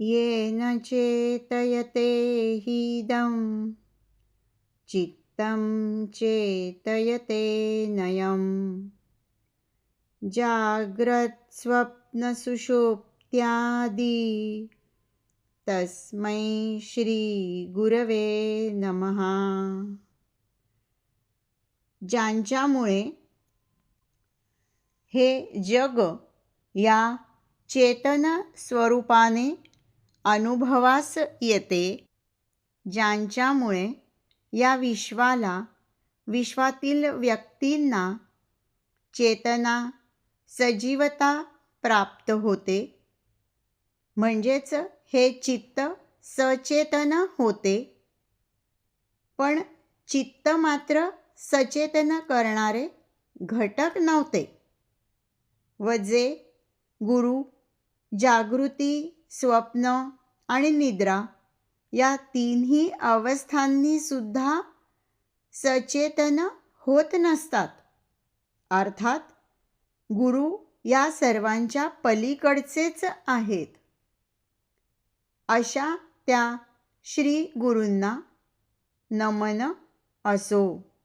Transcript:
येन चेतयते हिदं। चित्तं चेतयते नयम्। जाग्रत्स्वप्नसुषुप्त्यादि। तस्मै श्रीगुरवे नमः। ज्यांच्यामुळे हे जग या चेतन स्वरूपाने अनुभवास येते ज्यांच्यामुळे या विश्वाला विश्वातील व्यक्तींना चेतना सजीवता प्राप्त होते. म्हणजेच हे चित्त सचेतन होते. पण चित्त मात्र सचेतन करणारे घटक नव्हते. व जे गुरु जागृती स्वप्न आणि निद्रा या तीनही अवस्थांनी सुद्धा सचेतन होत नसतात. अर्थात गुरु या सर्वांच्या पलीकडचेच आहेत. अशा त्या श्री गुरूंना नमन असो.